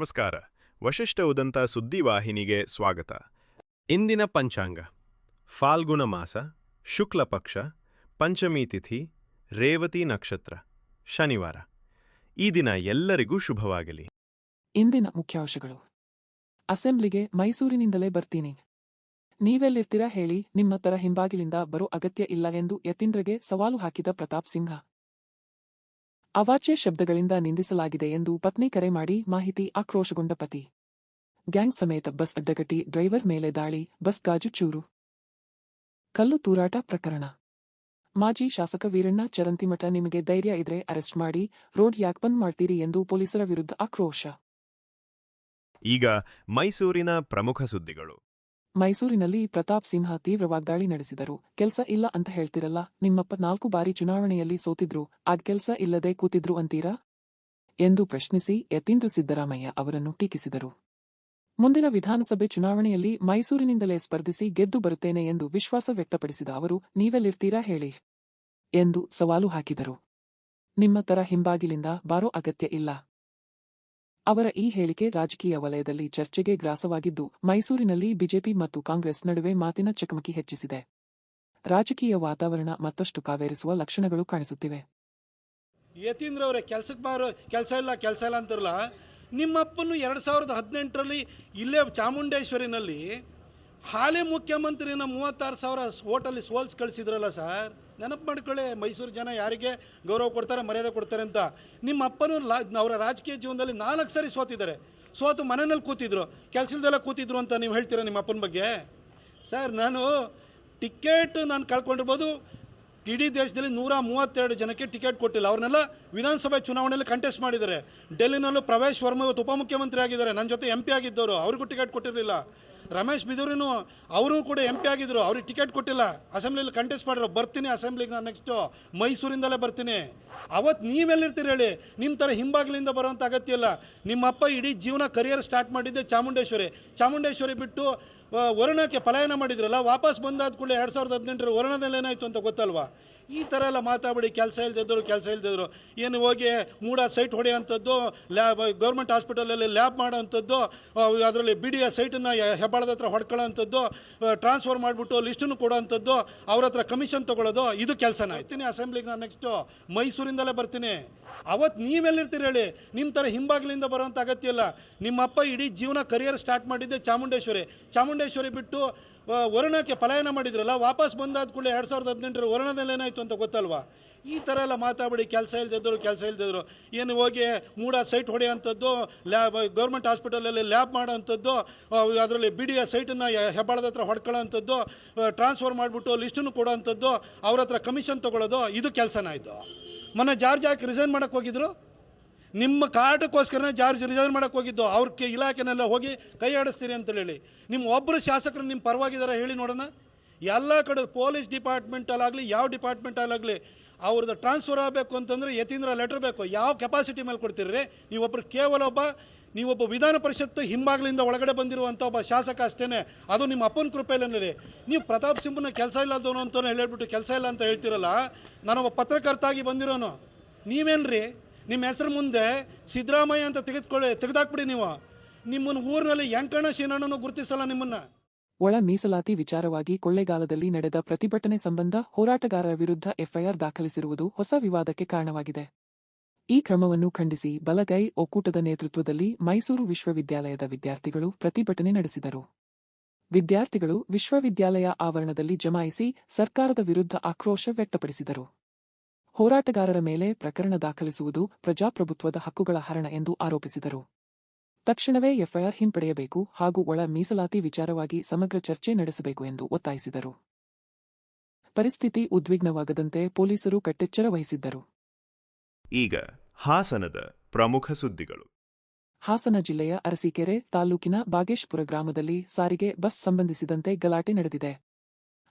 ನಮಸ್ಕಾರ. ವಶಿಷ್ಠ ಉದಂತ ಸುದ್ದಿವಾಹಿನಿಗೆ ಸ್ವಾಗತ. ಇಂದಿನ ಪಂಚಾಂಗ. ಫಾಲ್ಗುಣ ಮಾಸ, ಶುಕ್ಲ ಪಕ್ಷ, ಪಂಚಮಿ ತಿಥಿ, ರೇವತಿ ನಕ್ಷತ್ರ, ಶನಿವಾರ. ಈ ದಿನ ಎಲ್ಲರಿಗೂ ಶುಭವಾಗಲಿ. ಇಂದಿನ ಮುಖ್ಯಾಂಶಗಳು. ಅಸೆಂಬ್ಲಿಗೆ ಮೈಸೂರಿನಿಂದಲೇ ಬರ್ತೀನಿ. ನೀವೆಲ್ಲಿರ್ತೀರಾ ಹೇಳಿ, ನಿಮ್ಮ ತರ ಹಿಂಬಾಗಿಲಿಂದ ಬರೋ ಅಗತ್ಯ ಇಲ್ಲ ಎಂದು ಯತೀಂದ್ರಗೆ ಸವಾಲು ಹಾಕಿದ ಪ್ರತಾಪ್ ಸಿಂಹ. ಅವಾಚ್ಯ ಶಬ್ದಗಳಿಂದ ನಿಂದಿಸಲಾಗಿದೆ ಎಂದು ಪತ್ನಿ ಕರೆ ಮಾಡಿ ಮಾಹಿತಿ ಆಕ್ರೋಶಗೊಂಡ ಪತಿ. ಗ್ಯಾಂಗ್ ಸಮೇತ ಬಸ್ ಅಡ್ಡಗಟ್ಟಿ ಡ್ರೈವರ್ ಮೇಲೆ ದಾಳಿ, ಬಸ್ ಗಾಜು ಚೂರು. ಕಲ್ಲು ತೂರಾಟ ಪ್ರಕರಣ. ಮಾಜಿ ಶಾಸಕ ವೀರಣ್ಣ ಚರಂತಿಮಠ ನಿಮಗೆ ಧೈರ್ಯ ಇದ್ರೆ ಅರೆಸ್ಟ್ ಮಾಡಿ, ರೋಡ್ ಯಾಕ್ ಬಂದ್ ಮಾಡ್ತೀರಿ ಎಂದು ಪೊಲೀಸರ ವಿರುದ್ಧ ಆಕ್ರೋಶ. ಈಗ ಮೈಸೂರಿನ ಪ್ರಮುಖ ಸುದ್ದಿಗಳು. ಮೈಸೂರಿನಲ್ಲಿ ಪ್ರತಾಪ್ ಸಿಂಹ ತೀವ್ರ ವಾಗ್ದಾಳಿ ನಡೆಸಿದರು. ಕೆಲಸ ಇಲ್ಲ ಅಂತ ಹೇಳ್ತಿರಲ್ಲ, ನಿಮ್ಮಪ್ಪ ನಾಲ್ಕು ಬಾರಿ ಚುನಾವಣೆಯಲ್ಲಿ ಸೋತಿದ್ರು, ಆಗ ಕೆಲಸ ಇಲ್ಲದೆ ಕೂತಿದ್ರು ಅಂತೀರಾ? ಎಂದು ಪ್ರಶ್ನಿಸಿ ಯತೀಂದ್ರ ಸಿದ್ದರಾಮಯ್ಯ ಅವರನ್ನು ಟೀಕಿಸಿದರು. ಮುಂದಿನ ವಿಧಾನಸಭೆ ಚುನಾವಣೆಯಲ್ಲಿ ಮೈಸೂರಿನಿಂದಲೇ ಸ್ಪರ್ಧಿಸಿ ಗೆದ್ದು ಬರುತ್ತೇನೆ ಎಂದು ವಿಶ್ವಾಸ ವ್ಯಕ್ತಪಡಿಸಿದ ಅವರು, ನೀವೆಲ್ಲಿರ್ತೀರಾ ಹೇಳಿ? ಎಂದು ಸವಾಲು ಹಾಕಿದರು. ನಿಮ್ಮ ತರ ಹಿಂಬಾಗಿಲಿಂದ ಬಾರೋ ಅಗತ್ಯ ಇಲ್ಲ. ಅವರ ಈ ಹೇಳಿಕೆ ರಾಜಕೀಯ ವಲಯದಲ್ಲಿ ಚರ್ಚೆಗೆ ಗ್ರಾಸವಾಗಿದ್ದು, ಮೈಸೂರಿನಲ್ಲಿ ಬಿಜೆಪಿ ಮತ್ತು ಕಾಂಗ್ರೆಸ್ ನಡುವೆ ಮಾತಿನ ಚಕಮಕಿ ಹೆಚ್ಚಿಸಿದೆ. ರಾಜಕೀಯ ವಾತಾವರಣ ಮತ್ತಷ್ಟು ಕಾವೇರಿಸುವ ಲಕ್ಷಣಗಳು ಕಾಣಿಸುತ್ತಿವೆ. ಯತೀಂದ್ರವರೇ ಕೆಲ್ಸಕ್ಕೆ ಬಾರೋ, ಕೆಲಸ ಇಲ್ಲ ಕೆಲಸ ಇಲ್ಲ ಅಂತಾರಲ್ಲ ನಿಮ್ಮಪ್ಪನ್ನು ಎರಡು ಸಾವಿರದ ಹದಿನೆಂಟರಲ್ಲಿ ಇಲ್ಲೇ ಚಾಮುಂಡೇಶ್ವರಿನಲ್ಲಿ ಹಾಲಿ ಮುಖ್ಯಮಂತ್ರಿನ ಮೂವತ್ತಾರು ಸಾವಿರ ಓಟಲ್ಲಿ ಸೋಲ್ಸ್ ಕಳಿಸಿದ್ರಲ್ಲ ಸರ್. ನೆನಪು ಮಾಡ್ಕೊಳ್ಳಿ, ಮೈಸೂರು ಜನ ಯಾರಿಗೆ ಗೌರವ ಕೊಡ್ತಾರೆ, ಮರ್ಯಾದೆ ಕೊಡ್ತಾರೆ ಅಂತ. ನಿಮ್ಮ ಅಪ್ಪನೂ ಲಾ, ಅವರ ರಾಜಕೀಯ ಜೀವನದಲ್ಲಿ ನಾಲ್ಕು ಸಾರಿ ಸೋತಿದ್ದಾರೆ. ಸೋತು ಮನೆಯಲ್ಲಿ ಕೂತಿದ್ರು. ಕೆಲಸದಲ್ಲ ಕೂತಿದ್ರು ಅಂತ ನೀವು ಹೇಳ್ತೀರಾ ನಿಮ್ಮ ಅಪ್ಪನ ಬಗ್ಗೆ? ಸರ್, ನಾನು ಟಿಕೆಟ್ ನಾನು ಕಳ್ಕೊಂಡಿರ್ಬೋದು. ಇಡೀ ದೇಶದಲ್ಲಿ ನೂರ ಮೂವತ್ತೆರಡು ಜನಕ್ಕೆ ಟಿಕೆಟ್ ಕೊಟ್ಟಿಲ್ಲ. ಅವ್ರನ್ನೆಲ್ಲ ವಿಧಾನಸಭೆ ಚುನಾವಣೆಯಲ್ಲಿ ಕಂಟೆಸ್ಟ್ ಮಾಡಿದ್ದಾರೆ. ಡೆಲ್ಲಿನಲ್ಲೂ ಪ್ರವೇಶ್ ವರ್ಮ ಇವತ್ತು ಉಪಮುಖ್ಯಮಂತ್ರಿ ಆಗಿದ್ದಾರೆ. ನನ್ನ ಜೊತೆ ಎಂ ಪಿ ಆಗಿದ್ದವರು. ಅವ್ರಿಗೂ ಟಿಕೆಟ್ ಕೊಟ್ಟಿರಲಿಲ್ಲ. ರಮೇಶ್ ಬಿದೂರಿನು ಅವರು ಕೂಡ ಎಂ ಪಿ ಆಗಿದ್ರು. ಅವ್ರಿಗೆ ಟಿಕೆಟ್ ಕೊಟ್ಟಿಲ್ಲ. ಅಸೆಂಬ್ಲಿಲಿ ಕಂಟೆಸ್ಟ್ ಮಾಡಿರೋ ಬರ್ತೀನಿ ಅಸೆಂಬ್ಲಿಗೆ ನಾನು ನೆಕ್ಸ್ಟು ಮೈಸೂರಿಂದಲೇ ಬರ್ತೀನಿ. ಅವತ್ತು ನೀವೆಲ್ಲಿರ್ತೀರಿ ಹೇಳಿ? ನಿಮ್ಮ ಥರ ಹಿಂಬಾಗಿಲಿಂದ ಬರೋಂಥ ಅಗತ್ಯ ಇಲ್ಲ. ನಿಮ್ಮಪ್ಪ ಇಡೀ ಜೀವನ ಕರಿಯರ್ ಸ್ಟಾರ್ಟ್ ಮಾಡಿದ್ದೆ ಚಾಮುಂಡೇಶ್ವರಿ. ಚಾಮುಂಡೇಶ್ವರಿ ಬಿಟ್ಟು ವರುಣಕ್ಕೆ ಪಲಾಯನ ಮಾಡಿದ್ರಲ್ಲ, ವಾಪಸ್ ಬಂದಾದ ಕೂಡಲೇ ಎರಡು ಸಾವಿರದ ಹದಿನೆಂಟರ ವರುಣದಲ್ಲಿ ಏನಾಯಿತು ಅಂತ ಗೊತ್ತಲ್ವಾ? ಈ ಥರ ಎಲ್ಲ ಮಾತಾಡಿ ಕೆಲಸ ಇಲ್ದಿದ್ರು ಕೆಲಸ ಇಲ್ದಿದ್ರು ಏನು ಹೋಗಿ ಮೂಡ ಸೈಟ್ ಹೊಡೆಯೋಂಥದ್ದು ಲ್ಯಾಬ್ ಗೌರ್ಮೆಂಟ್ ಹಾಸ್ಪಿಟಲಲ್ಲಿ ಲ್ಯಾಬ್ ಮಾಡೋವಂಥದ್ದು ಅದರಲ್ಲಿ ಬಿ ಡಿ ಎ ಸೈಟನ್ನು ಹೆಬ್ಬಾಳದ ಹತ್ರ ಹೊಡ್ಕೊಳ್ಳೋವಂಥದ್ದು ಟ್ರಾನ್ಸ್ಫರ್ ಮಾಡಿಬಿಟ್ಟು ಲಿಸ್ಟನ್ನು ಕೊಡೋವಂಥದ್ದು ಅವ್ರ ಹತ್ರ ಕಮಿಷನ್ ತೊಗೊಳ್ಳೋದು ಇದು ಕೆಲಸನ. ಆಯ್ತೀನಿ ಅಸೆಂಬ್ಲಿಗೆ ನಾನು ನೆಕ್ಸ್ಟು ಮೈಸೂರಿಂದಲೇ ಬರ್ತೀನಿ. ಅವತ್ತು ನೀವೆಲ್ಲಿರ್ತೀರಿ ಹೇಳಿ? ನಿಮ್ಮ ಥರ ಹಿಂಬಾಗಿಲಿಂದ ಬರೋವಂಥ ಅಗತ್ಯ ಇಲ್ಲ. ನಿಮ್ಮಪ್ಪ ಇಡೀ ಜೀವನ ಕರಿಯರ್ ಸ್ಟಾರ್ಟ್ ಮಾಡಿದ್ದೆ ಚಾಮುಂಡೇಶ್ವರಿ. ಚಾಮುಂಡೇಶ್ವರಿ ಬಿಟ್ಟು ವರುಣಕ್ಕೆ ಪಲಾಯನ ಮಾಡಿದ್ರಲ್ಲ ವಾಪಸ್ ಬಂದಾದ ಕೂಡಲೇ ಎರಡು ಸಾವಿರದ ಹದಿನೆಂಟರ ವರುಣದಲ್ಲಿ ಏನಾಯಿತು ಅಂತ ಗೊತ್ತಲ್ವಾ? ಈ ಥರ ಎಲ್ಲ ಮಾತಾಡಿ ಕೆಲಸ ಇಲ್ದಿದ್ರು ಕೆಲಸ ಇಲ್ದಿದ್ರು ಏನು ಹೋಗಿ ಮೂಡ ಸೈಟ್ ಹೊಡೆಯೋಂಥದ್ದು ಲ್ಯಾಬ್ ಗೌರ್ಮೆಂಟ್ ಹಾಸ್ಪಿಟಲಲ್ಲಿ ಲ್ಯಾಬ್ ಮಾಡೋವಂಥದ್ದು ಅದರಲ್ಲಿ ಬಿಡಿಯ ಸೈಟನ್ನು ಹೆಬ್ಬಾಳದ ಹತ್ರ ಹೊಡ್ಕೊಳ್ಳೋವಂಥದ್ದು ಟ್ರಾನ್ಸ್ಫರ್ ಮಾಡಿಬಿಟ್ಟು ಲಿಸ್ಟನ್ನು ಕೊಡೋವಂಥದ್ದು, ಅವ್ರ ಹತ್ರ ಕಮಿಷನ್ ತೊಗೊಳ್ಳೋದು, ಇದು ಕೆಲಸನ ಆಯಿತು ಮೊನ್ನೆ ಜಾರ್ಜ್ ಯಾಕೆ ರಿಸೈನ್ ಮಾಡೋಕ್ಕೆ ಹೋಗಿದ್ರು? ನಿಮ್ಮ ಕಾಟಕ್ಕೋಸ್ಕರನೇ ಜಾರ್ಜ್ ರಿಸೈನ್ ಮಾಡೋಕ್ಕೆ ಹೋಗಿದ್ದು. ಅವ್ರಿಗೆ ಇಲಾಖೆನೆಲ್ಲ ಹೋಗಿ ಕೈ ಆಡಿಸ್ತೀರಿ ಅಂತ ಹೇಳಿ. ನಿಮ್ಮ ಒಬ್ಬರು ಶಾಸಕರು ನಿಮ್ಮ ಪರವಾಗಿದ್ದಾರೆ ಹೇಳಿ ನೋಡೋಣ. ಎಲ್ಲ ಕಡೆ ಪೊಲೀಸ್ ಡಿಪಾರ್ಟ್ಮೆಂಟಲ್ಲಾಗಲಿ ಯಾವ ಡಿಪಾರ್ಟ್ಮೆಂಟಲ್ಲಾಗಲಿ ಅವ್ರದ್ದು ಟ್ರಾನ್ಸ್ಫರ್ ಆಗಬೇಕು ಅಂತಂದರೆ ಯತೀಂದ್ರ ಲೆಟ್ರ್ ಬೇಕು. ಯಾವ ಕೆಪಾಸಿಟಿ ಮೇಲೆ ಕೊಡ್ತೀರಿ ನೀವೊಬ್ಬರು ಕೇವಲ ಒಬ್ಬ, ನೀವೊಬ್ಬ ವಿಧಾನ ಪರಿಷತ್ತು ಹಿಂಬಾಗ್ಲಿಂದ ಒಳಗಡೆ ಬಂದಿರುವಂಥ ಒಬ್ಬ ಶಾಸಕ ಅಷ್ಟೇ ಅದು ನಿಮ್ಮ ಅಪ್ಪನ ಕೃಪೆಯಲ್ಲೇ ನೀವು ಪ್ರತಾಪ್ ಸಿಂಹನ ಕೆಲಸ ಇಲ್ಲದವನು ಅಂತ ಹೇಳಿಬಿಟ್ಟು ಕೆಲಸ ಇಲ್ಲ ಅಂತ ಹೇಳ್ತಿರಲ್ಲ, ನಾನೊಬ್ಬ ಪತ್ರಕರ್ತಾಗಿ ಬಂದಿರೋನು. ನೀವೇನ್ರಿ? ನಿಮ್ಮ ಹೆಸರು ಮುಂದೆ ಸಿದ್ದರಾಮಯ್ಯ ಅಂತ ತೆಗೆದುಕೊಳ್ಳಿ, ತೆಗೆದಾಕ್ಬಿಡಿ ನೀವು. ನಿಮ್ಮನ್ನು ಊರಿನಲ್ಲಿ ಯಂಕಣ್ಣ ಶೀನಣ್ಣನೂ ಗುರುತಿಸಲ್ಲ ನಿಮ್ಮನ್ನು. ಒಳ ಮೀಸಲಾತಿ ವಿಚಾರವಾಗಿ ಕೊಳ್ಳೆಗಾಲದಲ್ಲಿ ನಡೆದ ಪ್ರತಿಭಟನೆ ಸಂಬಂಧ ಹೋರಾಟಗಾರರ ವಿರುದ್ಧ ಎಫ್ಐಆರ್ ದಾಖಲಿಸಿರುವುದು ಹೊಸ ವಿವಾದಕ್ಕೆ ಕಾರಣವಾಗಿದೆ. ಈ ಕ್ರಮವನ್ನು ಖಂಡಿಸಿ ಬಲಗೈ ಒಕ್ಕೂಟದ ನೇತೃತ್ವದಲ್ಲಿ ಮೈಸೂರು ವಿಶ್ವವಿದ್ಯಾಲಯದ ವಿದ್ಯಾರ್ಥಿಗಳು ಪ್ರತಿಭಟನೆ ನಡೆಸಿದರು. ವಿದ್ಯಾರ್ಥಿಗಳು ವಿಶ್ವವಿದ್ಯಾಲಯ ಆವರಣದಲ್ಲಿ ಜಮಾಯಿಸಿ ಸರ್ಕಾರದ ವಿರುದ್ಧ ಆಕ್ರೋಶ ವ್ಯಕ್ತಪಡಿಸಿದರು. ಹೋರಾಟಗಾರರ ಮೇಲೆ ಪ್ರಕರಣ ದಾಖಲಿಸುವುದು ಪ್ರಜಾಪ್ರಭುತ್ವದ ಹಕ್ಕುಗಳ ಹರಣ ಎಂದು ಆರೋಪಿಸಿದರು. ತಕ್ಷಣವೇ ಎಫ್ಐಆರ್ ಹಿಂಪಡೆಯಬೇಕು ಹಾಗೂ ಒಳ ಮೀಸಲಾತಿ ವಿಚಾರವಾಗಿ ಸಮಗ್ರ ಚರ್ಚೆ ನಡೆಸಬೇಕು ಎಂದು ಒತ್ತಾಯಿಸಿದರು. ಪರಿಸ್ಥಿತಿ ಉದ್ವಿಗ್ನವಾಗದಂತೆ ಪೊಲೀಸರು ಕಟ್ಟೆಚ್ಚರ ವಹಿಸಿದ್ದರು. ಈಗ ಹಾಸನದ ಪ್ರಮುಖ ಸುದ್ದಿಗಳು. ಹಾಸನ ಜಿಲ್ಲೆಯ ಅರಸೀಕೆರೆ ತಾಲೂಕಿನ ಬಾಗೇಶ್ಪುರ ಗ್ರಾಮದಲ್ಲಿ ಸಾರಿಗೆ ಬಸ್ ಸಂಬಂಧಿಸಿದಂತೆ ಗಲಾಟೆ ನಡೆದಿದೆ.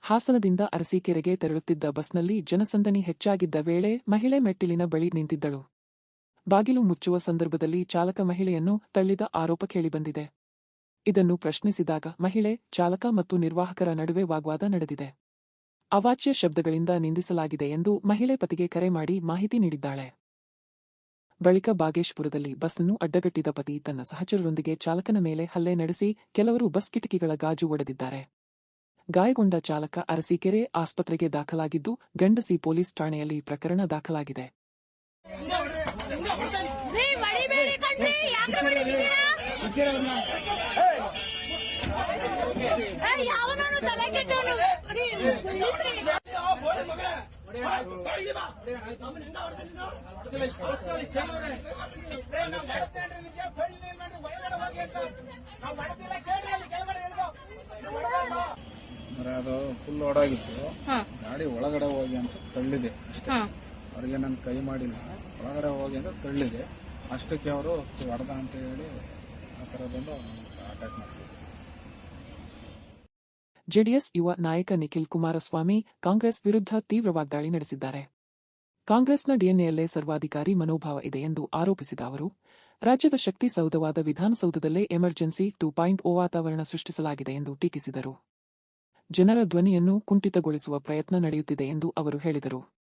ಹಾಸನದಿಂದ ಅರಸೀಕೆರೆಗೆ ತೆರಳುತ್ತಿದ್ದ ಬಸ್ನಲ್ಲಿ ಜನಸಂದಣಿ ಹೆಚ್ಚಾಗಿದ್ದ ವೇಳೆ ಮಹಿಳೆ ಮೆಟ್ಟಿಲಿನ ಬಳಿ ನಿಂತಿದ್ದಳು. ಬಾಗಿಲು ಮುಚ್ಚುವ ಸಂದರ್ಭದಲ್ಲಿ ಚಾಲಕ ಮಹಿಳೆಯನ್ನು ತಳ್ಳಿದ ಆರೋಪ ಕೇಳಿಬಂದಿದೆ. ಇದನ್ನು ಪ್ರಶ್ನಿಸಿದಾಗ ಮಹಿಳೆ, ಚಾಲಕ ಮತ್ತು ನಿರ್ವಾಹಕರ ನಡುವೆ ವಾಗ್ವಾದ ನಡೆದಿದೆ. ಅವಾಚ್ಯ ಶಬ್ದಗಳಿಂದ ನಿಂದಿಸಲಾಗಿದೆ ಎಂದು ಮಹಿಳೆ ಪತಿಗೆ ಕರೆ ಮಾಡಿ ಮಾಹಿತಿ ನೀಡಿದ್ದಾಳೆ. ಬಳಿಕ ಬಾಗೇಶ್ಪುರದಲ್ಲಿ ಬಸ್ಸನ್ನು ಅಡ್ಡಗಟ್ಟಿದ ಪತಿ ತನ್ನ ಸಹಚರರೊಂದಿಗೆ ಚಾಲಕನ ಮೇಲೆ ಹಲ್ಲೆ ನಡೆಸಿ ಕೆಲವರು ಬಸ್ ಕಿಟಕಿಗಳ ಗಾಜು ಒಡೆದಿದ್ದಾರೆ. ಗಾಯಗೊಂಡ ಚಾಲಕ ಅರಸೀಕೆರೆ ಆಸ್ಪತ್ರೆಗೆ ದಾಖಲಾಗಿದ್ದು, ಗಂಡಸಿ ಪೊಲೀಸ್ ಠಾಣೆಯಲ್ಲಿ ಪ್ರಕರಣ ದಾಖಲಾಗಿದೆ ರೀ ಹೊಡಿಬೇಡಿ ಕಣ್ರಿ ಯಾಕೆ ಹೊಡಿತಿದ್ದೀರಾ ಯಾವನೂ ತಲೆ ಕೆಟ್ಟವನು ಅದು ಫುಲ್ ಓಡಾಗಿತ್ತು. ಗಾಡಿ ಒಳಗಡೆ ಹೋಗಿ ಅಂತ ತಳ್ಳಿದೆ ಅಷ್ಟೇ. ಅವ್ರಿಗೆ ನಾನು ಕೈ ಮಾಡಿಲ್ಲ. ಒಳಗಡೆ ಹೋಗಿ ಅಂತ ತಳ್ಳಿದೆ. ಅಷ್ಟಕ್ಕೆ ಅವರು ಹೊಡೆದ ಅಂತ ಹೇಳಿ ಆ ಅಟ್ಯಾಕ್ ಮಾಡ್ತಾರೆ ಜೆಡಿಎಸ್ ಯುವ ನಾಯಕ ನಿಖಿಲ್ ಕುಮಾರಸ್ವಾಮಿ ಕಾಂಗ್ರೆಸ್ ವಿರುದ್ಧ ತೀವ್ರ ವಾಗ್ದಾಳಿ ನಡೆಸಿದ್ದಾರೆ. ಕಾಂಗ್ರೆಸ್ನ ಡಿಎನ್ಎಯಲ್ಲೇ ಸರ್ವಾಧಿಕಾರಿ ಮನೋಭಾವ ಇದೆ ಎಂದು ಆರೋಪಿಸಿದ ಅವರು, ರಾಜ್ಯದ ಶಕ್ತಿ ಸೌಧವಾದ ವಿಧಾನಸೌಧದಲ್ಲೇ ಎಮರ್ಜೆನ್ಸಿ ಟೂ ಪಾಯಿಂಟ್ ಓ ವಾತಾವರಣ ಸೃಷ್ಟಿಸಲಾಗಿದೆ ಎಂದು ಟೀಕಿಸಿದರು. ಜನರ ಧ್ವನಿಯನ್ನು ಕುಂಠಿತಗೊಳಿಸುವ ಪ್ರಯತ್ನ ನಡೆಯುತ್ತಿದೆ ಎಂದು ಅವರು ಹೇಳಿದರು.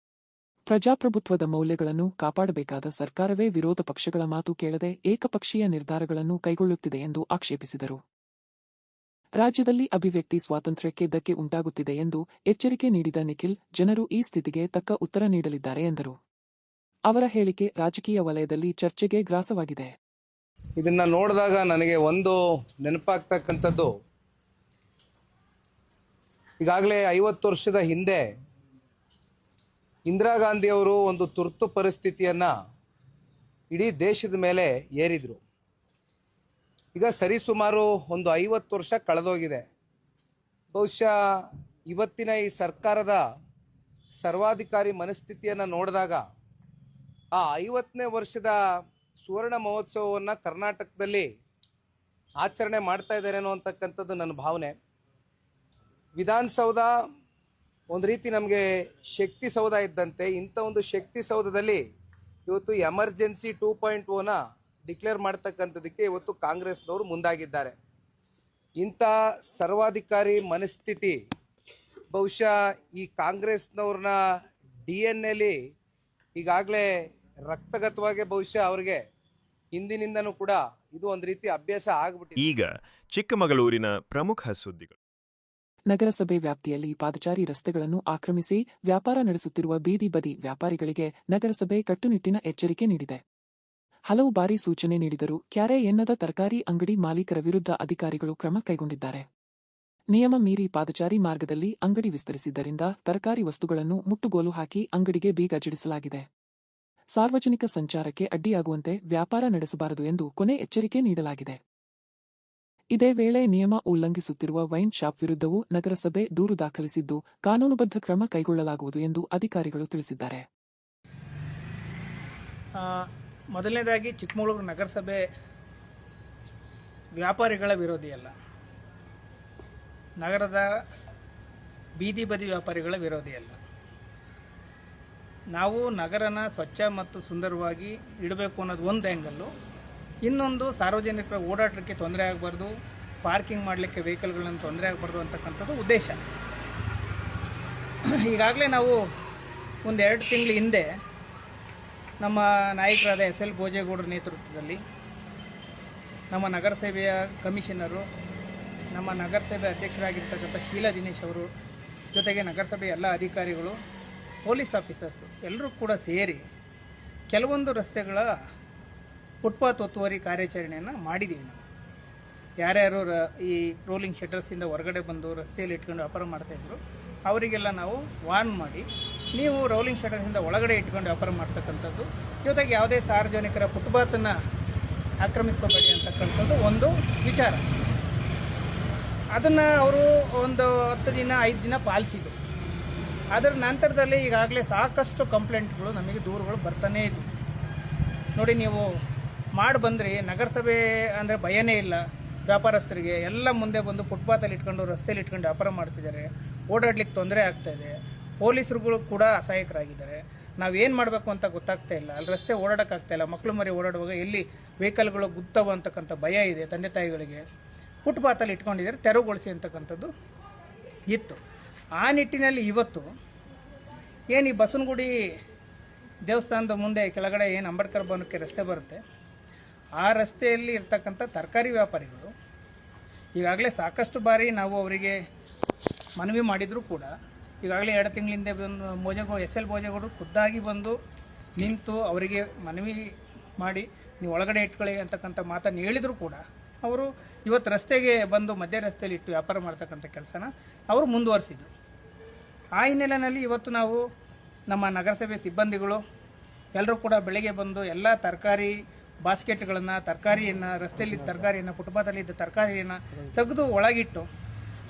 ಪ್ರಜಾಪ್ರಭುತ್ವದ ಮೌಲ್ಯಗಳನ್ನು ಕಾಪಾಡಬೇಕಾದ ಸರ್ಕಾರವೇ ವಿರೋಧ ಪಕ್ಷಗಳ ಮಾತು ಕೇಳದೆ ಏಕಪಕ್ಷೀಯ ನಿರ್ಧಾರಗಳನ್ನು ಕೈಗೊಳ್ಳುತ್ತಿದೆ ಎಂದು ಆಕ್ಷೇಪಿಸಿದರು. ರಾಜ್ಯದಲ್ಲಿ ಅಭಿವ್ಯಕ್ತಿ ಸ್ವಾತಂತ್ರ್ಯಕ್ಕೆ ಧಕ್ಕೆ ಉಂಟಾಗುತ್ತಿದೆ ಎಂದು ಎಚ್ಚರಿಕೆ ನೀಡಿದ ನಿಖಿಲ್, ಜನರು ಈ ಸ್ಥಿತಿಗೆ ತಕ್ಕ ಉತ್ತರ ನೀಡಲಿದ್ದಾರೆ ಎಂದರು. ಅವರ ಹೇಳಿಕೆ ರಾಜಕೀಯ ವಲಯದಲ್ಲಿ ಚರ್ಚೆಗೆ ಗ್ರಾಸವಾಗಿದೆ. ಇದನ್ನ ನೋಡಿದಾಗ ನನಗೆ ಒಂದು ನೆನಪಾಗ್ತಕ್ಕಂಥದ್ದು. ಈಗಾಗಲೇ ಐವತ್ತು ವರ್ಷದ ಹಿಂದೆ ಇಂದಿರಾ ಗಾಂಧಿಯವರು ಒಂದು ತುರ್ತು ಪರಿಸ್ಥಿತಿಯನ್ನ ಇಡೀ ದೇಶದ ಮೇಲೆ ಏರಿದ್ರು. ಈಗ ಸರಿಸುಮಾರು ಒಂದು ಐವತ್ತು ವರ್ಷ ಕಳೆದೋಗಿದೆ. ಬಹುಶಃ ಇವತ್ತಿನ ಈ ಸರ್ಕಾರದ ಸರ್ವಾಧಿಕಾರಿ ಮನಸ್ಥಿತಿಯನ್ನು ನೋಡಿದಾಗ ಆ ಐವತ್ತನೇ ವರ್ಷದ ಸುವರ್ಣ ಮಹೋತ್ಸವವನ್ನು ಕರ್ನಾಟಕದಲ್ಲಿ ಆಚರಣೆ ಮಾಡ್ತಾ ಇದ್ದಾರೇನೋ ಅಂತಕ್ಕಂಥದ್ದು ನನ್ನ ಭಾವನೆ. ವಿಧಾನಸೌಧ ಒಂದು ರೀತಿ ನಮಗೆ ಶಕ್ತಿ ಸೌಧ ಇದ್ದಂತೆ ಇಂಥ ಒಂದು ಶಕ್ತಿ ಸೌಧದಲ್ಲಿ ಇವತ್ತು ಎಮರ್ಜೆನ್ಸಿ ಟೂ ಪಾಯಿಂಟ್ ಓನ ಡಿಕ್ಲೇರ್ ಮಾಡ್ತಕ್ಕಂಥದ್ದಕ್ಕೆ ಇವತ್ತು ಕಾಂಗ್ರೆಸ್ನವರು ಮುಂದಾಗಿದ್ದಾರೆ. ಇಂಥ ಸರ್ವಾಧಿಕಾರಿ ಮನಸ್ಥಿತಿ, ಬಹುಶಃ ಈ ಕಾಂಗ್ರೆಸ್ನವ್ರನ್ನ ಡಿ ಎನ್ ಎಲಿ ಈಗಾಗಲೇ ರಕ್ತಗತವಾಗಿ ಬಹುಶಃ ಅವ್ರಿಗೆ ಹಿಂದಿನಿಂದನೂ ಕೂಡ ಇದು ಒಂದು ರೀತಿ ಅಭ್ಯಾಸ ಆಗ್ಬಿಟ್ಟಿದೆ. ಈಗ ಚಿಕ್ಕಮಗಳೂರಿನ ಪ್ರಮುಖ ಸುದ್ದಿಗಳು. ನಗರಸಭೆ ವ್ಯಾಪ್ತಿಯಲ್ಲಿ ಪಾದಚಾರಿ ರಸ್ತೆಗಳನ್ನು ಆಕ್ರಮಿಸಿ ವ್ಯಾಪಾರ ನಡೆಸುತ್ತಿರುವ ಬೀದಿ ಬದಿ ವ್ಯಾಪಾರಿಗಳಿಗೆ ನಗರಸಭೆ ಕಟ್ಟುನಿಟ್ಟಿನ ಎಚ್ಚರಿಕೆ ನೀಡಿದೆ. ಹಲವು ಬಾರಿ ಸೂಚನೆ ನೀಡಿದರೂ ಕ್ಯಾರೆ ಎನ್ನದ ತರಕಾರಿ ಅಂಗಡಿ ಮಾಲೀಕರ ವಿರುದ್ಧ ಅಧಿಕಾರಿಗಳು ಕ್ರಮ ಕೈಗೊಂಡಿದ್ದಾರೆ. ನಿಯಮ ಮೀರಿ ಪಾದಚಾರಿ ಮಾರ್ಗದಲ್ಲಿ ಅಂಗಡಿ ವಿಸ್ತರಿಸಿದ್ದರಿಂದ ತರಕಾರಿ ವಸ್ತುಗಳನ್ನು ಮುಟ್ಟುಗೋಲು ಹಾಕಿ ಅಂಗಡಿಗೆ ಬೀಗ ಜಡಿಸಲಾಗಿದೆ. ಸಾರ್ವಜನಿಕ ಸಂಚಾರಕ್ಕೆ ಅಡ್ಡಿಯಾಗುವಂತೆ ವ್ಯಾಪಾರ ನಡೆಸಬಾರದು ಎಂದು ಕೊನೆ ಎಚ್ಚರಿಕೆ ನೀಡಲಾಗಿದೆ. ಇದೇ ವೇಳೆ ನಿಯಮ ಉಲ್ಲಂಘಿಸುತ್ತಿರುವ ವೈನ್ ಶಾಪ್ ವಿರುದ್ಧವೂ ನಗರಸಭೆ ದೂರು ದಾಖಲಿಸಿದ್ದು, ಕಾನೂನುಬದ್ಧ ಕ್ರಮ ಕೈಗೊಳ್ಳಲಾಗುವುದು ಎಂದು ಅಧಿಕಾರಿಗಳು ತಿಳಿಸಿದ್ದಾರೆ. ಮೊದಲನೇದಾಗಿ ಚಿಕ್ಕಮಗಳೂರು ನಗರಸಭೆ ವ್ಯಾಪಾರಿಗಳ ವಿರೋಧಿಯಲ್ಲ ನಗರದ ಬೀದಿ ಬದಿ ವ್ಯಾಪಾರಿಗಳ ವಿರೋಧಿಯಲ್ಲ ನಾವು ನಗರನ ಸ್ವಚ್ಛ ಮತ್ತು ಸುಂದರವಾಗಿ ಇಡಬೇಕು ಅನ್ನೋದು ಒಂದು ಆ್ಯಂಗಲ್ಲು ಇನ್ನೊಂದು ಸಾರ್ವಜನಿಕರ ಓಡಾಟಕ್ಕೆ ತೊಂದರೆ ಆಗಬಾರ್ದು, ಪಾರ್ಕಿಂಗ್ ಮಾಡಲಿಕ್ಕೆ ವೆಹಿಕಲ್ಗಳನ್ನು ತೊಂದರೆ ಆಗಬಾರ್ದು ಅಂತಕ್ಕಂಥದ್ದು ಉದ್ದೇಶ. ಈಗಾಗಲೇ ನಾವು ಒಂದು ಎರಡು ತಿಂಗಳ ಹಿಂದೆ ನಮ್ಮ ನಾಯಕರಾದ ಎಸ್ ಎಲ್ ಭೋಜೇಗೌಡರ ನೇತೃತ್ವದಲ್ಲಿ ನಮ್ಮ ನಗರಸಭೆಯ ಕಮಿಷನರು, ನಮ್ಮ ನಗರಸಭೆ ಅಧ್ಯಕ್ಷರಾಗಿರ್ತಕ್ಕಂಥ ಶೀಲಾ ದಿನೇಶ್ ಅವರು, ಜೊತೆಗೆ ನಗರಸಭೆಯ ಎಲ್ಲ ಅಧಿಕಾರಿಗಳು, ಪೊಲೀಸ್ ಆಫೀಸರ್ಸು ಎಲ್ಲರೂ ಕೂಡ ಸೇರಿ ಕೆಲವೊಂದು ರಸ್ತೆಗಳ ಫುಟ್ಪಾತ್ ಒತ್ತುವರಿ ಕಾರ್ಯಾಚರಣೆಯನ್ನು ಮಾಡಿದ್ದೀವಿ ನಾವು. ಯಾರ್ಯಾರು ರ- ಈ ರೋಲಿಂಗ್ ಶಟರ್ಸಿಂದ ಹೊರಗಡೆ ಬಂದು ರಸ್ತೆಯಲ್ಲಿ ಇಟ್ಕೊಂಡು ವ್ಯಾಪಾರ ಮಾಡ್ತಾಯಿದ್ರು ಅವರಿಗೆಲ್ಲ ನಾವು ವಾರ್ನ್ ಮಾಡಿ, ನೀವು ರೋಲಿಂಗ್ ಶಟರ್ಸಿಂದ ಒಳಗಡೆ ಇಟ್ಕೊಂಡು ವ್ಯಾಪಾರ ಮಾಡ್ತಕ್ಕಂಥದ್ದು, ಜೊತೆಗೆ ಯಾವುದೇ ಸಾರ್ವಜನಿಕರ ಫುಟ್ಪಾತನ್ನು ಆಕ್ರಮಿಸ್ಕೋಬೇಡಿ ಅಂತಕ್ಕಂಥದ್ದು ಒಂದು ವಿಚಾರ. ಅದನ್ನು ಅವರು ಒಂದು ಹತ್ತು ದಿನ, ಐದು ದಿನ ಪಾಲಿಸಿದರು. ಅದರ ನಂತರದಲ್ಲಿ ಈಗಾಗಲೇ ಸಾಕಷ್ಟು ಕಂಪ್ಲೇಂಟ್ಗಳು ನಮಗೆ ದೂರುಗಳು ಬರ್ತಾನೇ ಇದ್ವು. ನೋಡಿ ನೀವು ಮಾಡಿ ಬಂದ್ರಿ ನಗರಸಭೆ ಅಂದರೆ ಭಯನೇ ಇಲ್ಲ. ವ್ಯಾಪಾರಸ್ಥರಿಗೆ ಎಲ್ಲ ಮುಂದೆ ಬಂದು ಫುಟ್ಪಾತಲ್ಲಿ ಇಟ್ಕೊಂಡು ರಸ್ತೆಯಲ್ಲಿ ಇಟ್ಕೊಂಡು ವ್ಯಾಪಾರ ಮಾಡ್ತಿದ್ದಾರೆ. ಓಡಾಡ್ಲಿಕ್ಕೆ ತೊಂದರೆ ಆಗ್ತಾ ಪೊಲೀಸರುಗಳು ಕೂಡ ಅಸಹಾಯಕರಾಗಿದ್ದಾರೆ. ನಾವೇನು ಮಾಡಬೇಕು ಅಂತ ಗೊತ್ತಾಗ್ತಾ ಇಲ್ಲ. ಅಲ್ಲಿ ರಸ್ತೆ ಓಡಾಡೋಕ್ಕಾಗ್ತಾ ಇಲ್ಲ. ಮಕ್ಕಳು ಮರಿ ಓಡಾಡುವಾಗ ಎಲ್ಲಿ ವೆಹಿಕಲ್ಗಳು ಗುತ್ತವ ಅಂತಕ್ಕಂಥ ಭಯ ಇದೆ ತಂದೆ ತಾಯಿಗಳಿಗೆ. ಫುಟ್ಪಾತಲ್ಲಿ ಇಟ್ಕೊಂಡಿದ್ದಾರೆ. ತೆರವುಗೊಳಿಸಿ ಅಂತಕ್ಕಂಥದ್ದು ಇತ್ತು. ಆ ನಿಟ್ಟಿನಲ್ಲಿ ಇವತ್ತು ಏನು ಈ ಬಸವನಗುಡಿ ದೇವಸ್ಥಾನದ ಮುಂದೆ, ಕೆಳಗಡೆ ಏನು ಅಂಬೇಡ್ಕರ್ ಭವನಕ್ಕೆ ರಸ್ತೆ ಬರುತ್ತೆ? ಆ ರಸ್ತೆಯಲ್ಲಿ ಇರ್ತಕ್ಕಂಥ ತರಕಾರಿ ವ್ಯಾಪಾರಿಗಳು, ಈಗಾಗಲೇ ಸಾಕಷ್ಟು ಬಾರಿ ನಾವು ಅವರಿಗೆ ಮನವಿ ಮಾಡಿದರೂ ಕೂಡ, ಈಗಾಗಲೇ ಎರಡು ತಿಂಗಳಿಂದ ಬಂದು ಮೋಜಗೋ ಎಸ್ ಎಲ್ ಭೋಜೇಗೌಡರು ಖುದ್ದಾಗಿ ಬಂದು ನಿಂತು ಅವರಿಗೆ ಮನವಿ ಮಾಡಿ, ನೀವು ಒಳಗಡೆ ಇಟ್ಕೊಳ್ಳಿ ಅಂತಕ್ಕಂಥ ಮಾತನ್ನು ಹೇಳಿದರೂ ಕೂಡ, ಅವರು ಇವತ್ತು ರಸ್ತೆಗೆ ಬಂದು ಮಧ್ಯ ರಸ್ತೆಯಲ್ಲಿ ಇಟ್ಟು ವ್ಯಾಪಾರ ಮಾಡ್ತಕ್ಕಂಥ ಕೆಲಸನ ಅವರು ಮುಂದುವರಿಸಿದರು. ಆ ಹಿನ್ನೆಲೆಯಲ್ಲಿ ಇವತ್ತು ನಾವು ನಮ್ಮ ನಗರಸಭೆ ಸಿಬ್ಬಂದಿಗಳು, ಎಲ್ಲರೂ ಕೂಡ ಬೆಳಗ್ಗೆ ಬಂದು ಎಲ್ಲ ತರಕಾರಿ ಬಾಸ್ಕೆಟ್ಗಳನ್ನು, ತರಕಾರಿಯನ್ನು, ರಸ್ತೆಯಲ್ಲಿದ್ದ ತರಕಾರಿಯನ್ನು ಫುಟ್ಪಾತಲ್ಲಿದ್ದ ತರಕಾರಿಯನ್ನು ತೆಗೆದು ಒಳಗಿಟ್ಟು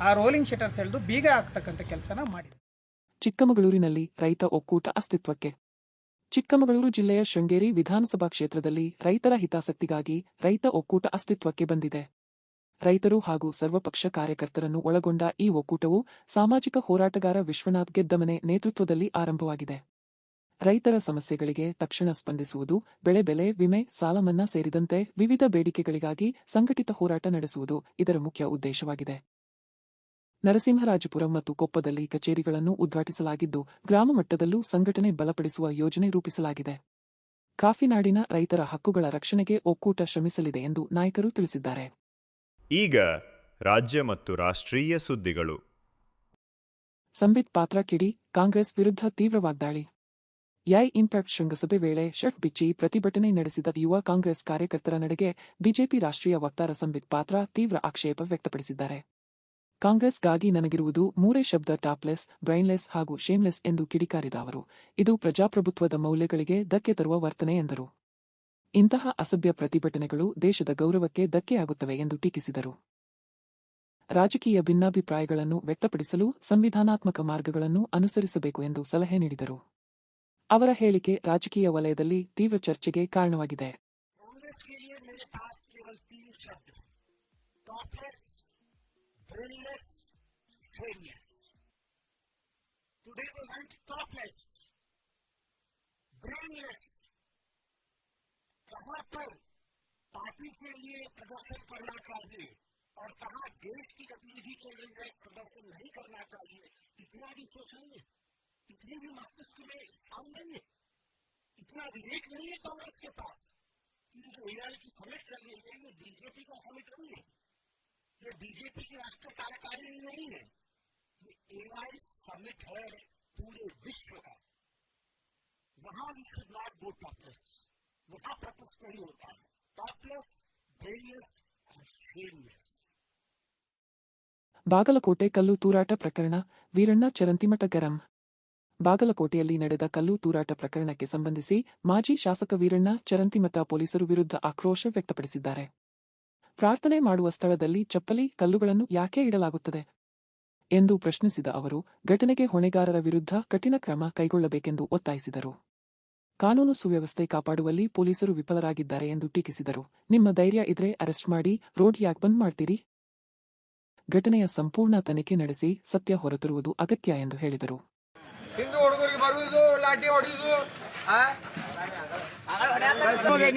ಆ ರೋಲಿಂಗ್ ಶಟರ್ಸ್ ಎಳೆದು ಬೀಗ ಹಾಕ್ತಕ್ಕಂಥ ಕೆಲಸನ ಮಾಡಿ ಚಿಕ್ಕಮಗಳೂರಿನಲ್ಲಿ ರೈತ ಒಕ್ಕೂಟ ಅಸ್ತಿತ್ವಕ್ಕೆ. ಚಿಕ್ಕಮಗಳೂರು ಜಿಲ್ಲೆಯ ಶೃಂಗೇರಿ ವಿಧಾನಸಭಾ ಕ್ಷೇತ್ರದಲ್ಲಿ ರೈತರ ಹಿತಾಸಕ್ತಿಗಾಗಿ ರೈತ ಒಕ್ಕೂಟ ಅಸ್ತಿತ್ವಕ್ಕೆ ಬಂದಿದೆ. ರೈತರು ಹಾಗೂ ಸರ್ವಪಕ್ಷ ಕಾರ್ಯಕರ್ತರನ್ನು ಒಳಗೊಂಡ ಈ ಒಕ್ಕೂಟವು ಸಾಮಾಜಿಕ ಹೋರಾಟಗಾರ ವಿಶ್ವನಾಥ್ ಗೆದ್ದಮನೆ ನೇತೃತ್ವದಲ್ಲಿ ಆರಂಭವಾಗಿದೆ. ರೈತರ ಸಮಸ್ಯೆಗಳಿಗೆ ತಕ್ಷಣ ಸ್ಪಂದಿಸುವುದು ಬೆಳೆ ಬೆಲೆ ವಿಮೆ ಸಾಲಮನ್ನಾ ಸೇರಿದಂತೆ ವಿವಿಧ ಬೇಡಿಕೆಗಳಿಗಾಗಿ ಸಂಘಟಿತ ಹೋರಾಟ ನಡೆಸುವುದು ಇದರ ಮುಖ್ಯ ಉದ್ದೇಶವಾಗಿದೆ. ನರಸಿಂಹರಾಜಪುರಂ ಮತ್ತು ಕೊಪ್ಪದಲ್ಲಿ ಕಚೇರಿಗಳನ್ನು ಉದ್ಘಾಟಿಸಲಾಗಿದ್ದು ಗ್ರಾಮ ಮಟ್ಟದಲ್ಲೂ ಸಂಘಟನೆ ಬಲಪಡಿಸುವ ಯೋಜನೆ ರೂಪಿಸಲಾಗಿದೆ. ಕಾಫಿನಾಡಿನ ರೈತರ ಹಕ್ಕುಗಳ ರಕ್ಷಣೆಗೆ ಒಕ್ಕೂಟ ಶ್ರಮಿಸಲಿದೆ ಎಂದು ನಾಯಕರು ತಿಳಿಸಿದ್ದಾರೆ. ಈಗ ರಾಜ್ಯ ಮತ್ತು ರಾಷ್ಟ್ರೀಯ ಸುದ್ದಿಗಳು. ಸಂಬಿತ್ ಪಾತ್ರ ಕಿಡಿ ಕಾಂಗ್ರೆಸ್ ವಿರುದ್ಧ ತೀವ್ರ ವಾಗ್ದಾಳಿ. ಯೈ ಇಂಪ್ಯಾಕ್ಟ್ ಶೃಂಗಸಭೆ ವೇಳೆ ಶರ್ಟ್ ಬಿಚ್ಚಿ ಪ್ರತಿಭಟನೆ ನಡೆಸಿದ ಯುವ ಕಾಂಗ್ರೆಸ್ ಕಾರ್ಯಕರ್ತರ ನಡೆಗೆ ಬಿಜೆಪಿ ರಾಷ್ಟ್ರೀಯ ವಕ್ತಾರ ಸಂಬಿತ್ ಪಾತ್ರ ತೀವ್ರ ಆಕ್ಷೇಪ ವ್ಯಕ್ತಪಡಿಸಿದ್ದಾರೆ. ಕಾಂಗ್ರೆಸ್ಗಾಗಿ ನನಗಿರುವುದು ಮೂರೇ ಶಬ್ದ ಟಾಪ್ಲೆಸ್, ಬ್ರೈನ್ಲೆಸ್ ಹಾಗೂ ಶೇಮ್ಲೆಸ್ ಎಂದು ಕಿಡಿಕಾರಿದ ಅವರು. ಇದು ಪ್ರಜಾಪ್ರಭುತ್ವದ ಮೌಲ್ಯಗಳಿಗೆ ಧಕ್ಕೆ ತರುವ ವರ್ತನೆ ಎಂದರು. ಇಂತಹ ಅಸಭ್ಯ ಪ್ರತಿಭಟನೆಗಳು ದೇಶದ ಗೌರವಕ್ಕೆ ಧಕ್ಕೆಯಾಗುತ್ತವೆ ಎಂದು ಟೀಕಿಸಿದರು. ರಾಜಕೀಯ ಭಿನ್ನಾಭಿಪ್ರಾಯಗಳನ್ನು ವ್ಯಕ್ತಪಡಿಸಲು ಸಂವಿಧಾನಾತ್ಮಕ ಮಾರ್ಗಗಳನ್ನು ಅನುಸರಿಸಬೇಕು ಎಂದು ಸಲಹೆ ನೀಡಿದರು. ಅವರ ಹೇಳಿಕೆ ರಾಜಕೀಯ ವಲಯದಲ್ಲಿ ತೀವ್ರ ಚರ್ಚೆಗೆ ಕಾರಣವಾಗಿದೆ कांग्रेस के लिए मेरे पास केवल तीन शब्द हैं topless brainless fameless today we want topless brainless कहां पर पार्टी के लिए प्रदर्शन करना चाहिए और कहां देश की गतिविधि चल रही है प्रदर्शन नहीं करना चाहिए इतना भी सोच नहीं है इतनी भी मस्तिष्क में स्थान नहीं है इतना विवेक नहीं है कांग्रेस के पास ये जो एआई की समिट चल रही है ये बीजेपी का समिट नहीं है ये बीजेपी की राष्ट्रीय कार्यकारिणी नहीं है ये एआई समिट है पूरे विश्व का वहां we should not go topless वहां प्रोटेस्ट नहीं होता है टॉपलेस ब्रेनलेस और शेमलेस ಬಾಗಲಕೋಟೆ ಕಲ್ಲು ತೂರಾಟ ಪ್ರಕರಣ ವೀರಣ್ಣ ಚರಂತಿಮಠ ಗರಂ ಬಾಗಲಕೋಟೆಯಲ್ಲಿ ನಡೆದ ಕಲ್ಲು ತೂರಾಟ ಪ್ರಕರಣಕ್ಕೆ ಸಂಬಂಧಿಸಿ ಮಾಜಿ ಶಾಸಕ ವೀರಣ್ಣ ಚರಂತಿಮತ ಪೊಲೀಸರು ವಿರುದ್ಧ ಆಕ್ರೋಶ ವ್ಯಕ್ತಪಡಿಸಿದ್ದಾರೆ. ಪ್ರಾರ್ಥನೆ ಮಾಡುವ ಸ್ಥಳದಲ್ಲಿ ಚಪ್ಪಲಿ, ಕಲ್ಲುಗಳನ್ನು ಯಾಕೆ ಇಡಲಾಗುತ್ತದೆ? ಎಂದು ಪ್ರಶ್ನಿಸಿದ ಅವರು, ಘಟನೆಗೆ ಹೊಣೆಗಾರರ ವಿರುದ್ಧ ಕಠಿಣ ಕ್ರಮ ಕೈಗೊಳ್ಳಬೇಕೆಂದು ಒತ್ತಾಯಿಸಿದರು. ಕಾನೂನು ಸುವ್ಯವಸ್ಥೆ ಕಾಪಾಡುವಲ್ಲಿ ಪೊಲೀಸರು ವಿಫಲರಾಗಿದ್ದಾರೆ ಎಂದು ಟೀಕಿಸಿದರು. ನಿಮ್ಮ ಧೈರ್ಯ ಇದ್ರೆ ಅರೆಸ್ಟ್ ಮಾಡಿ, ರೋಡ್ ಯಾಕ್ ಬಂದ್ ಮಾಡ್ತೀರಿ? ಘಟನೆಯ ಸಂಪೂರ್ಣ ತನಿಖೆ ನಡೆಸಿ ಸತ್ಯ ಹೊರತರುವುದು ಅಗತ್ಯ ಎಂದು ಹೇಳಿದರು. ಬರುವುದು ಹೊಡಿದು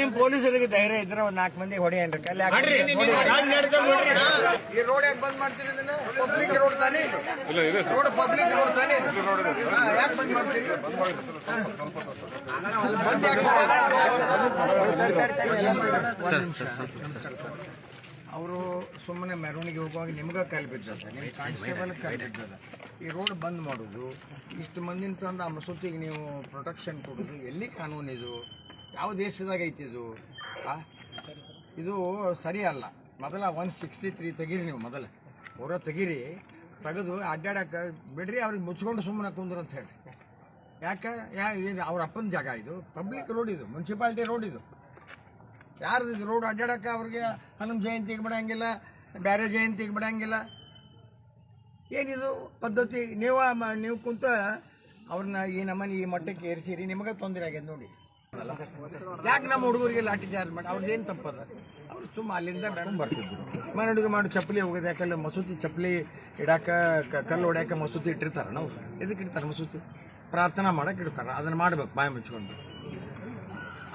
ನಿಮ್ ಪೊಲೀಸರಿಗೆ ಧೈರ್ಯ ಇದ್ರೆ ಒಂದ್ ನಾಲ್ಕು ಮಂದಿ ಹೊಡಿಯನ್ರಿ ಕಲ್ಲಿ ಹಾಕಿ ಈ ರೋಡ್ ಯಾಕೆ ಬಂದ್ ಮಾಡ್ತೀರಿ ಇದನ್ನ? ಪಬ್ಲಿಕ್ ರೋಡ್ ತಾನೇ ಇದು? ರೋಡ್ ಪಬ್ಲಿಕ್ ರೋಡ್ ತಾನೇ ಇದು? ಯಾಕೆ ಬಂದ್ ಮಾಡ್ತೀರಿ? ಬಂದ್ ಯಾಕೆ ಅವರು ಸುಮ್ಮನೆ ಮೆರವಣಿಗೆ ಹೋಗುವಾಗ ನಿಮ್ಗೆ ಕಾಲು ಬಿದ್ದದ ನಿಮ್ಮ ಕಾನ್ಸ್ಟೇಬಲ್ ಕಾಲು ಬಿದ್ದದ ಈ ರೋಡ್ ಬಂದ್ ಮಾಡೋದು ಇಷ್ಟು ಮಂದಿನ ತಂದು ಆ ಮಸೂತಿಗೆ ನೀವು ಪ್ರೊಟೆಕ್ಷನ್ ಕೊಡೋದು ಎಲ್ಲಿ ಕಾನೂನು ಇದು? ಯಾವ ದೇಶದಾಗ ಐತಿ ಇದು? ಇದು ಸರಿ ಅಲ್ಲ. ಮೊದಲ ಒನ್ ಸಿಕ್ಸ್ಟಿ ತ್ರೀ ತೆಗೀರಿ ನೀವು ಮೊದಲ. ಹೊರ ತೆಗೀರಿ ತೆಗೆದು ಅಡ್ಡಾಡಕ್ಕೆ ಬಿಡ್ರಿ ಅವ್ರಿಗೆ ಮುಚ್ಕೊಂಡು ಸುಮ್ಮನೆ ಕುಂದ್ರು ಅಂತ ಹೇಳಿ ಯಾಕೆ? ಯಾ ಇದು ಅವ್ರ ಅಪ್ಪನ ಜಾಗ ಇದು? ಪಬ್ಲಿಕ್ ರೋಡ್ ಇದು ಮುನ್ಸಿಪಾಲ್ಟಿ ರೋಡ್ ಇದು. ಇದು ರೋಡ್ ಅಡ್ಡಾಡಕ್ಕೆ ಅವ್ರಿಗೆ ಹನುಮ ಜಯಂತಿಗೆ ಬಿಡಂಗಿಲ್ಲ ಬೇರೆ ಜಯಂತಿಗೆ ಬಿಡಂಗಿಲ್ಲ. ಏನಿದು ಪದ್ಧತಿ? ನೀವು ನೀವು ಕುಂತ ಅವ್ರನ್ನ ಈ ನಮ್ಮನೆ ಈ ಮಟ್ಟಕ್ಕೆ ಏರಿಸಿರಿ, ನಿಮಗೆ ತೊಂದರೆ ಆಗ್ಯದ ನೋಡಿ. ಯಾಕೆ ನಮ್ಮ ಹುಡುಗರಿಗೆ ಲಾಠಿ ಚಾರ್ಜ್ ಮಾಡಿ ಏನು ತಪ್ಪದ? ಅವ್ರು ಸುಮ್ಮ ಅಲ್ಲಿಂದ ಬರ್ತಿದ್ರು. ಮನೆ ಮಾಡಿ, ಚಪ್ಪಲಿ ಹೋಗೋದು ಯಾಕಲ್ಲ ಮಸೂತಿ ಚಪ್ಪಲಿ ಇಡಾಕ ಕಲ್ಲು ಹೊಡ್ಯಾಕ ಮಸೂತಿ ಇಟ್ಟಿರ್ತಾರ ನಾವು. ಎದಕ್ಕೆ ಇಡ್ತಾರೆ ಮಸೂತಿ? ಪ್ರಾರ್ಥನಾ ಮಾಡಕ್ಕೆ ಇಡ್ತಾರೆ, ಅದನ್ನ ಮಾಡ್ಬೇಕು, ಬಾಯಿ ಮುಚ್ಕೊಂಡು.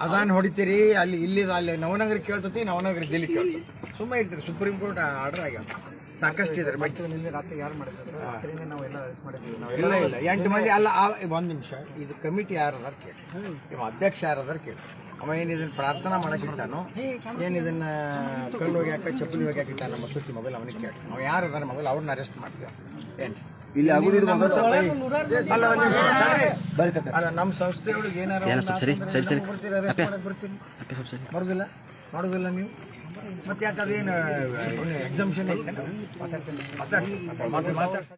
ಅದಾನ್ ಹೊಡಿತೀರಿ ಅಲ್ಲಿ ಇಲ್ಲಿ ಅಲ್ಲಿ ನವನಗರ ಕೇಳ್ತತಿ ನವನಗರ ದಿಲ್ಲಿ ಕೇಳ್ತತಿ. ಸುಮ್ಮನೆ ಇರ್ತೀರಿ ಸುಪ್ರೀಂ ಕೋರ್ಟ್ ಆರ್ಡರ್ ಆಗ್ಯಾವ. ಸಾಕಷ್ಟು ಇದಾರೆ ಬಟ್ ಇಲ್ಲ ಇಲ್ಲ ಎಂಟು ಮಂದಿ ಅಲ್ಲ ಒಂದು ನಿಮಿಷ ಇದು ಕಮಿಟಿ ಯಾರದಾರ ಕೇಳಿ. ನಿಮ್ಮ ಅಧ್ಯಕ್ಷ ಯಾರದಾರ ಕೇಳಿ. ಅವ ಏನು ಇದನ್ನ ಪ್ರಾರ್ಥನಾ ಮಾಡಕ್ಕೆ ಇಟ್ಟಾನೋ ಏನು ಇದನ್ನ ಕಲ್ಲು ಹೋಗ್ಯಾಕ ಚಪ್ಪಲಿ ಹೋಗ್ಯಾಕ ಇಟ್ಟಾನ ನಮ್ಮ ಸುತ್ತಿ ಮೊದಲು ಅವನಿಗೆ ಕೇಳಿ. ನಾವು ಯಾರು ಅದಾರ ಮೊಬೈಲ್ ಅವ್ರನ್ನ ಅರೆಸ್ಟ್ ಮಾಡ್ತೀವಿ ಏನು ಇಲ್ಲಿ ಮುಖ್ಯ ಅಂಶಗಳು. ಅಲ್ಲ ನಮ್ಮ ಸಂಸ್ಥೆಯೊಳಗೆ ಏನಾರ ಮಾಡಕ್ ಬರ್ತೀರಿ ಬರುದಿಲ್ಲ ಮಾಡುದಿಲ್ಲ? ನೀವು? ಮತ್ತೆ ಯಾಕೆ ಅದೇನು ಎಕ್ಸಾಮಿಷನ್ ಐತೆ ಮಾತಾಡ್ತೀನಿ ಮಾತಾಡ್ತೀನಿ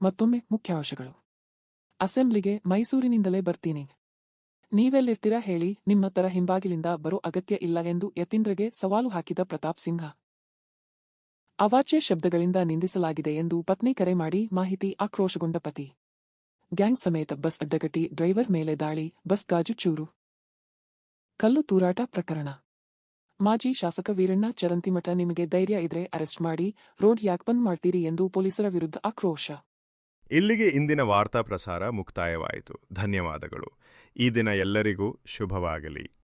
ಮತ್ತೊಮ್ಮೆ ಮುಖ್ಯಾಂಶಗಳು ಅಸೆಂಬ್ಲಿಗೆ ಮೈಸೂರಿನಿಂದಲೇ ಬರ್ತೀನಿ. ನೀವೆಲ್ಲಿರ್ತೀರಾ ಹೇಳಿ ನಿಮ್ಮ ತರ ಹಿಂಬಾಗಿಲಿಂದ ಬರೋ ಅಗತ್ಯ ಇಲ್ಲ ಎಂದು ಯತೀಂದ್ರಗೆ ಸವಾಲು ಹಾಕಿದ ಪ್ರತಾಪ್ ಸಿಂಹ. ಅವಾಚ್ಯ ಶಬ್ದಗಳಿಂದ ನಿಂದಿಸಲಾಗಿದೆ ಎಂದು ಪತ್ನಿ ಕರೆ ಮಾಡಿ ಮಾಹಿತಿ ಆಕ್ರೋಶಗೊಂಡ ಪತಿ. ಗ್ಯಾಂಗ್ ಸಮೇತ ಬಸ್ ಅಡ್ಡಗಟ್ಟಿ ಡ್ರೈವರ್ ಮೇಲೆ ದಾಳಿ, ಬಸ್ ಗಾಜು ಚೂರು. ಕಲ್ಲು ತೂರಾಟ ಪ್ರಕರಣ. ಮಾಜಿ ಶಾಸಕ ವೀರಣ್ಣ ಚರಂತಿಮಠ ನಿಮಗೆ ಧೈರ್ಯ ಇದ್ರೆ ಅರೆಸ್ಟ್ ಮಾಡಿ, ರೋಡ್ ಯಾಕ್ ಬಂದ್ ಮಾಡ್ತೀರಿ ಎಂದು ಪೊಲೀಸರ ವಿರುದ್ಧ ಆಕ್ರೋಶ. ಇಲ್ಲಿಗೆ ಇಂದಿನ ವಾರ್ತಾ ಪ್ರಸಾರ ಮುಕ್ತಾಯವಾಯಿತು. ಧನ್ಯವಾದಗಳು. ಈ ದಿನ ಎಲ್ಲರಿಗೂ ಶುಭವಾಗಲಿ.